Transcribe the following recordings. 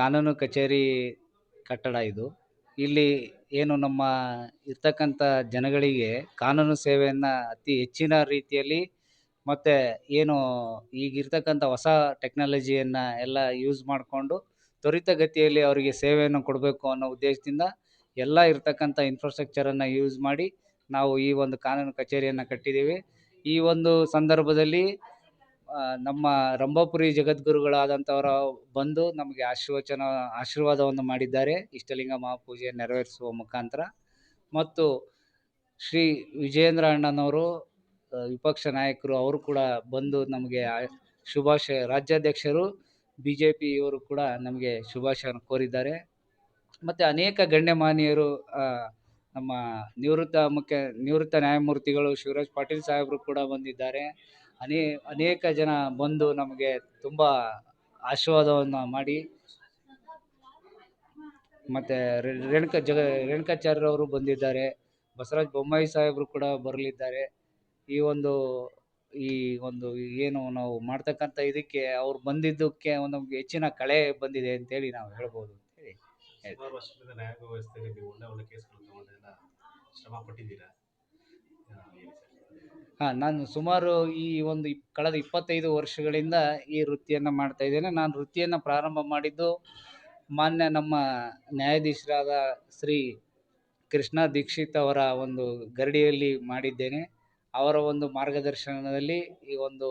ಕಾನೂನು ಕಚೇರಿ ಕಟ್ಟಡ ಇದು. ಇಲ್ಲಿ ಏನು ನಮ್ಮ ಇರ್ತಕ್ಕಂಥ ಜನಗಳಿಗೆ ಕಾನೂನು ಸೇವೆಯನ್ನು ಅತಿ ಹೆಚ್ಚಿನ ರೀತಿಯಲ್ಲಿ ಮತ್ತು ಏನು ಈಗಿರ್ತಕ್ಕಂಥ ಹೊಸ ಟೆಕ್ನಾಲಜಿಯನ್ನು ಎಲ್ಲ ಯೂಸ್ ಮಾಡಿಕೊಂಡು ತ್ವರಿತಗತಿಯಲ್ಲಿ ಅವರಿಗೆ ಸೇವೆಯನ್ನು ಕೊಡಬೇಕು ಅನ್ನೋ ಉದ್ದೇಶದಿಂದ ಎಲ್ಲ ಇರ್ತಕ್ಕಂಥ ಇನ್ಫ್ರಾಸ್ಟ್ರಕ್ಚರನ್ನು ಯೂಸ್ ಮಾಡಿ ನಾವು ಈ ಒಂದು ಕಾನೂನು ಕಚೇರಿಯನ್ನು ಕಟ್ಟಿದ್ದೀವಿ. ಈ ಒಂದು ಸಂದರ್ಭದಲ್ಲಿ ನಮ್ಮ ರಂಭಾಪುರಿ ಜಗದ್ಗುರುಗಳಾದಂಥವರು ಬಂದು ನಮಗೆ ಆಶೀರ್ವಚನ, ಆಶೀರ್ವಾದವನ್ನು ಮಾಡಿದ್ದಾರೆ. ಇಷ್ಟಲಿಂಗ ಮಹಾಪೂಜೆ ನೆರವೇರಿಸುವ ಮುಖಾಂತರ. ಮತ್ತು ಶ್ರೀ ವಿಜಯೇಂದ್ರ ಅಣ್ಣನವರು ವಿಪಕ್ಷ ನಾಯಕರು ಅವರು ಕೂಡ ಬಂದು ನಮಗೆ ಶುಭಾಶಯ, ರಾಜ್ಯಾಧ್ಯಕ್ಷರು ಬಿ ಜೆ ಪಿಯವರು ಕೂಡ ನಮಗೆ ಶುಭಾಶಯ ಕೋರಿದ್ದಾರೆ. ಮತ್ತು ಅನೇಕ ಗಣ್ಯಮಾನ್ಯರು ನಮ್ಮ ನಿವೃತ್ತ ಮುಖ್ಯ, ನಿವೃತ್ತ ನ್ಯಾಯಮೂರ್ತಿಗಳು ಶಿವರಾಜ್ ಪಾಟೀಲ್ ಸಾಹೇಬರು ಕೂಡ ಬಂದಿದ್ದಾರೆ. ಅನೇ, ಅನೇಕ ಜನ ಬಂದು ನಮಗೆ ತುಂಬ ಆಶೀರ್ವಾದವನ್ನು ಮಾಡಿ. ಮತ್ತು ರೇಣುಕಾ ಜಗ, ರೇಣುಕಾಚಾರ್ಯರವರು ಬಂದಿದ್ದಾರೆ. ಬಸವರಾಜ ಬೊಮ್ಮಾಯಿ ಸಾಹೇಬರು ಕೂಡ ಬರಲಿದ್ದಾರೆ. ಈ ಒಂದು ಈ ಒಂದು ಏನು ನಾವು ಮಾಡ್ತಕ್ಕಂಥ ಇದಕ್ಕೆ ಅವ್ರು ಬಂದಿದ್ದಕ್ಕೆ ಒಂದು ನಮ್ಗೆ ಹೆಚ್ಚಿನ ಕಳೆ ಬಂದಿದೆ ಅಂತೇಳಿ ನಾವು ಹೇಳ್ಬೋದು ಅಂತೇಳಿ ಹೇಳಿ ಹಾಂ, ನಾನು ಸುಮಾರು ಈ ಒಂದು ಕಳೆದ ಇಪ್ಪತ್ತೈದು ವರ್ಷಗಳಿಂದ ಈ ವೃತ್ತಿಯನ್ನು ಮಾಡ್ತಾ ಇದ್ದೇನೆ. ನಾನು ವೃತ್ತಿಯನ್ನು ಪ್ರಾರಂಭ ಮಾಡಿದ್ದು ಮಾನ್ಯ ನಮ್ಮ ನ್ಯಾಯಾಧೀಶರಾದ ಶ್ರೀ ಕೃಷ್ಣ ದೀಕ್ಷಿತ್ ಅವರ ಒಂದು ಗರಡಿಯಲ್ಲಿ ಮಾಡಿದ್ದೇನೆ. ಅವರ ಒಂದು ಮಾರ್ಗದರ್ಶನದಲ್ಲಿ ಈ ಒಂದು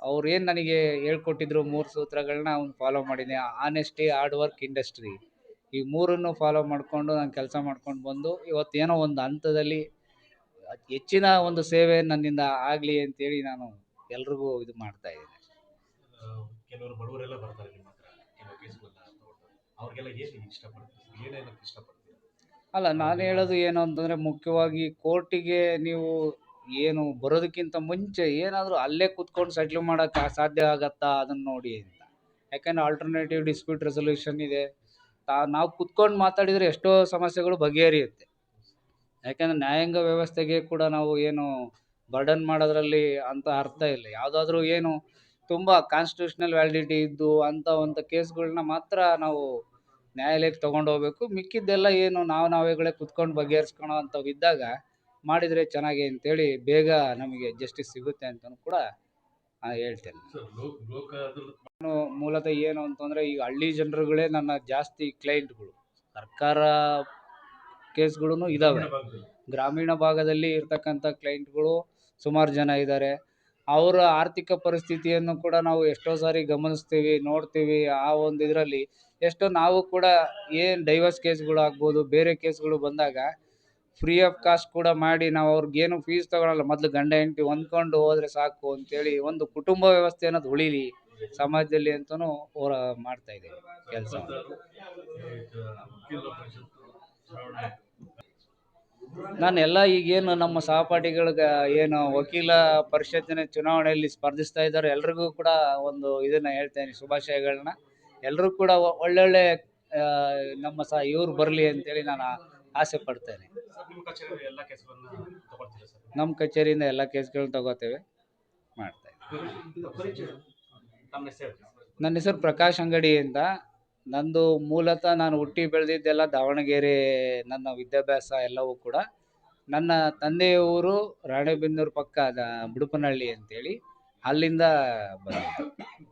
ಅವ್ರು ಏನು ನನಗೆ ಹೇಳ್ಕೊಟ್ಟಿದ್ರು ಮೂರು ಸೂತ್ರಗಳನ್ನ ಅವ್ನು ಫಾಲೋ ಮಾಡಿದ್ದೆ ಆನೆಸ್ಟಿ ಹಾರ್ಡ್ ವರ್ಕ್ ಇಂಡಸ್ಟ್ರಿ ಈ ಮೂರನ್ನು ಫಾಲೋ ಮಾಡಿಕೊಂಡು ನಾನು ಕೆಲಸ ಮಾಡ್ಕೊಂಡು ಬಂದು ಇವತ್ತು ಏನೋ ಒಂದು ಹಂತದಲ್ಲಿ ಹೆಚ್ಚಿನ ಒಂದು ಸೇವೆ ನನ್ನಿಂದ ಆಗಲಿ ಅಂತೇಳಿ ನಾನು ಎಲ್ರಿಗೂ ಇದು ಮಾಡ್ತಾ ಇದ್ದೀನಿ. ಕೆಲವರು ಬಡವರೆಲ್ಲ ಬರ್ತಾರೆ ನಿಮ್ಮ ಹತ್ರ ಕೆಲವು ಕೇಸ್ಗಳನ್ನ ತಗೊಂಡು ಅವ್ರಿಗೆಲ್ಲ ಏನು ಇಷ್ಟಪಡ್ತೀರಿ? ಏನೇನಕ್ಕೆ ಇಷ್ಟಪಡ್ತೀರಿ? ಅಲ್ಲ ನಾನು ಹೇಳೋದು ಏನು ಅಂತಂದರೆ ಮುಖ್ಯವಾಗಿ ಕೋರ್ಟಿಗೆ ನೀವು ಏನು ಬರೋದಕ್ಕಿಂತ ಮುಂಚೆ ಏನಾದರೂ ಅಲ್ಲೇ ಕುತ್ಕೊಂಡು ಸೆಟ್ಲ್ ಮಾಡೋಕ್ಕೆ ಸಾಧ್ಯ ಆಗತ್ತಾ? ಅದನ್ನು ನೋಡಿ ಅಂತ. ಯಾಕಂದ್ರೆ ಆಲ್ಟರ್ನೇಟಿವ್ ಡಿಸ್ಪ್ಯೂಟ್ ರೆಸೊಲ್ಯೂಷನ್ ಇದೆ. ತಾ ನಾವು ಕುತ್ಕೊಂಡು ಮಾತಾಡಿದರೆ ಎಷ್ಟೋ ಸಮಸ್ಯೆಗಳು ಬಗೆಹರಿಯುತ್ತೆ. ಯಾಕಂದ್ರೆ ನ್ಯಾಯಾಂಗ ವ್ಯವಸ್ಥೆಗೆ ಕೂಡ ನಾವು ಏನು ಬರ್ಡನ್ ಮಾಡೋದ್ರಲ್ಲಿ ಅಂತ ಅರ್ಥ ಇಲ್ಲ. ಯಾವುದಾದ್ರೂ ಏನು ತುಂಬ ಕಾನ್ಸ್ಟಿಟ್ಯೂಷನಲ್ ವ್ಯಾಲಿಡಿಟಿ ಇದ್ದು ಅಂಥ ಒಂದು ಕೇಸ್ಗಳನ್ನ ಮಾತ್ರ ನಾವು ನ್ಯಾಯಾಲಯಕ್ಕೆ ತೊಗೊಂಡು ಹೋಗ್ಬೇಕು. ಮಿಕ್ಕಿದ್ದೆಲ್ಲ ಏನು ನಾವು ನಾವೇಗಳೇ ಕುತ್ಕೊಂಡು ಬಗೆಹರಿಸ್ಕೊಳೋ ಅಂಥವು ಇದ್ದಾಗ ಮಾಡಿದರೆ ಚೆನ್ನಾಗಿ ಅಂತೇಳಿ ಬೇಗ ನಮಗೆ ಜಸ್ಟಿಸ್ ಸಿಗುತ್ತೆ ಅಂತಲೂ ಕೂಡ ಹೇಳ್ತೇನೆ. ನಾನು ಮೂಲತಃ ಏನು ಅಂತಂದರೆ ಈಗ ಹಳ್ಳಿ ಜನರುಗಳೇ ನನ್ನ ಜಾಸ್ತಿ ಕ್ಲೈಂಟ್ಗಳು ಸರ್ಕಾರ ಕೇಸ್ಗಳೂ ಇದಾವೆ ಗ್ರಾಮೀಣ ಭಾಗದಲ್ಲಿ ಇರ್ತಕ್ಕಂಥ ಕ್ಲೈಂಟ್ಗಳು ಸುಮಾರು ಜನ ಇದ್ದಾರೆ ಅವರ ಆರ್ಥಿಕ ಪರಿಸ್ಥಿತಿಯನ್ನು ಕೂಡ ನಾವು ಎಷ್ಟೋ ಸಾರಿ ಗಮನಿಸ್ತೀವಿ ನೋಡ್ತೀವಿ ಆ ಒಂದು ಇದರಲ್ಲಿ ಎಷ್ಟೋ ನಾವು ಕೂಡ ಏನು ಡೈವರ್ಸ್ ಕೇಸ್ಗಳು ಆಗ್ಬೋದು ಬೇರೆ ಕೇಸ್ಗಳು ಬಂದಾಗ ಫ್ರೀ ಆಫ್ ಕಾಸ್ಟ್ ಕೂಡ ಮಾಡಿ ನಾವು ಅವ್ರಿಗೇನು ಫೀಸ್ ತಗೊಳಲ್ಲ ಮೊದಲು ಗಂಡ ಹೆಂಡತಿ ಹೊಂದ್ಕೊಂಡು ಹೋದ್ರೆ ಸಾಕು ಅಂತೇಳಿ ಒಂದು ಕುಟುಂಬ ವ್ಯವಸ್ಥೆ ಅನ್ನೋದು ಉಳಿಲಿ ಸಮಾಜದಲ್ಲಿ ಅಂತಲೂ ಹೋರ ಮಾಡ್ತಾ ಇದ್ದೀವಿ ಕೆಲಸ ನಾನು ಎಲ್ಲ ಈಗೇನು ನಮ್ಮ ಸಹಪಾಠಿಗಳಿಗೆ ಏನು ವಕೀಲ ಪರಿಷತ್ತಿನ ಚುನಾವಣೆಯಲ್ಲಿ ಸ್ಪರ್ಧಿಸ್ತಾ ಇದ್ದಾರೆ ಎಲ್ರಿಗೂ ಕೂಡ ಒಂದು ಇದನ್ನ ಹೇಳ್ತೇನೆ ಶುಭಾಶಯಗಳನ್ನ ಎಲ್ಲರೂ ಕೂಡ ಒಳ್ಳೊಳ್ಳೆ ನಮ್ಮ ಸಹ ಇವ್ರು ಬರಲಿ ಅಂತೇಳಿ ನಾನು ಆಸೆ ಪಡ್ತೇನೆ. ನಮ್ಮ ಕಚೇರಿಯಿಂದ ಎಲ್ಲ ಕೇಸ್ಗಳನ್ನ ತಗೋತೇವೆ ಮಾಡ್ತಾ ಇದ್ದೀವಿ ತಮ್ಮ ಹೆಸರು? ನನ್ನ ಹೆಸರು ಪ್ರಕಾಶ್ ಅಂಗಡಿ ಅಂತ. ನಂದು ಮೂಲತಃ ನಾನು ಹುಟ್ಟಿ ಬೆಳೆದಿದ್ದೆಲ್ಲ ದಾವಣಗೆರೆ, ನನ್ನ ವಿದ್ಯಾಭ್ಯಾಸ ಎಲ್ಲವೂ ಕೂಡ ನನ್ನ ತಂದೆಯ ಊರು ರಾಣೆಬೆನ್ನೂರು ಪಕ್ಕ ಬುಡುಪನಹಳ್ಳಿ ಅಂತೇಳಿ ಅಲ್ಲಿಂದ ಬಂದಿದ್ದು.